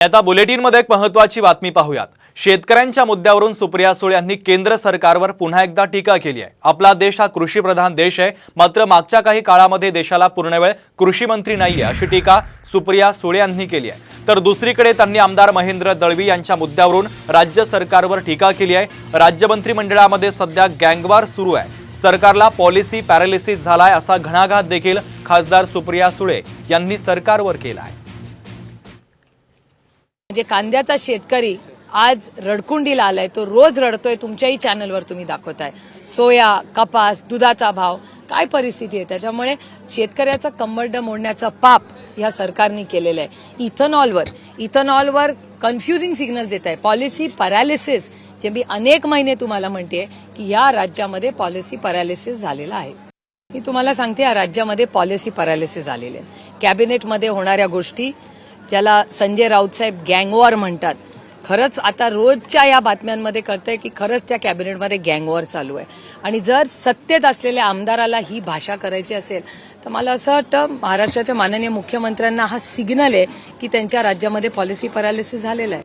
आता बुलेटिनमध्ये एक महत्वाची बातमी पाहूयात. शेतकऱ्यांच्या मुद्द्यावरून सुप्रिया सुळे यांनी केंद्र सरकारवर पुन्हा एकदा टीका केली आहे. आपला देश हा कृषीप्रधान देश आहे. मात्र मागच्या काही काळामध्ये देशाला पूर्णवेळ कृषी मंत्री नाहीये अशी टीका सुप्रिया सुळे यांनी केली आहे. तर दुसरीकडे त्यांनी आमदार महेंद्र दळवी यांच्या मुद्द्यावरून राज्य सरकारवर टीका केली आहे. राज्य मंत्रिमंडळामध्ये सध्या गँगवार सुरू आहे. सरकारला पॉलिसी पॅरालिसिस झालाय असा घणाघात देखील खासदार सुप्रिया सुळे यांनी सरकारवर केला आहे म्हणजे कांद्याचा शेतकरी आज रडकुंडीला आलाय तो रोज रडतोय तुमच्याही चॅनलवर तुम्ही दाखवताय. सोया कपास दुधाचा भाव काय परिस्थिती आहे? त्याच्यामुळे शेतकऱ्याचं कंबरड मोडण्याचं पाप ह्या सरकारने केलेलं आहे. इथेनॉलवर इथेनॉलवर कन्फ्युजिंग सिग्नल देत आहे. पॉलिसी पॅरालिसिस जे मी अनेक महिने तुम्हाला म्हणते की या राज्यामध्ये पॉलिसी पॅरालिसिस झालेला आहे. मी तुम्हाला सांगते या राज्यामध्ये पॉलिसी पॅरालिसिस झालेले आहे. कॅबिनेटमध्ये होणाऱ्या गोष्टी ज्याला संजय राऊतसाहेब गँगवॉर म्हणतात. खरंच आता रोजच्या या बातम्यांमध्ये कळतंय की खरंच त्या कॅबिनेटमध्ये गँगवॉर चालू आहे. आणि जर सत्तेत असलेल्या आमदाराला ही भाषा करायची असेल तर मला असं वाटतं महाराष्ट्राच्या माननीय मुख्यमंत्र्यांना हा सिग्नल आहे की त्यांच्या राज्यामध्ये पॉलिसी पॅरालिसिस झालेला आहे.